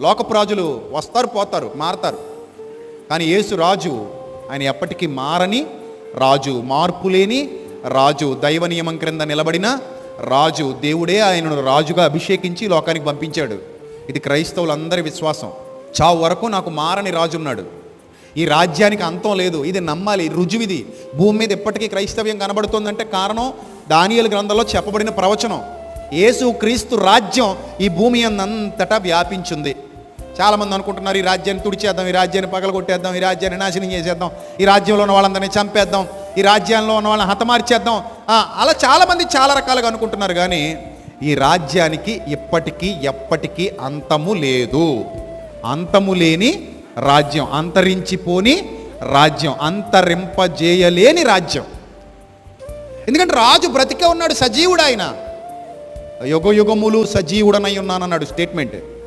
లోకపు రాజులు వస్తారు పోతారు మారతారు. కానీ యేసు రాజు ఆయన ఎప్పటికీ మారని రాజు మార్పు లేని రాజు దైవ నియమం క్రింద నిలబడిన రాజు దేవుడే ఆయనను రాజుగా అభిషేకించి లోకానికి పంపించాడు. ఇది క్రైస్తవులందరి విశ్వాసం. చావు వరకు నాకు మారని రాజు ఉన్నాడు. ఈ రాజ్యానికి అంతం లేదు. ఇది నమ్మాలి. రుజువిది. భూమి మీద ఎప్పటికీ క్రైస్తవ్యం కనబడుతుందంటే కారణం దానియల గ్రంథంలో చెప్పబడిన ప్రవచనం. యేసు క్రీస్తు రాజ్యం ఈ భూమి అందంతటా వ్యాపించింది. చాలామంది అనుకుంటున్నారు ఈ రాజ్యాన్ని తుడిచేద్దాం ఈ రాజ్యాన్ని పగలగొట్టేద్దాం ఈ రాజ్యాన్ని నాశనం చేసేద్దాం ఈ రాజ్యంలో ఉన్న వాళ్ళందరినీ చంపేద్దాం ఈ రాజ్యంలో ఉన్న వాళ్ళని హతమార్చేద్దాం. అలా చాలామంది చాలా రకాలుగా అనుకుంటున్నారు కానీ ఈ రాజ్యానికి ఇప్పటికీ ఎప్పటికీ అంతము లేదు. అంతము లేని రాజ్యం అంతరించిపోని రాజ్యం అంతరింపజేయలేని రాజ్యం. ఎందుకంటే రాజు బ్రతికే ఉన్నాడు సజీవుడు ఆయన. యుగ యుగములు సజీవుడనై ఉన్నానన్నాడు స్టేట్మెంట్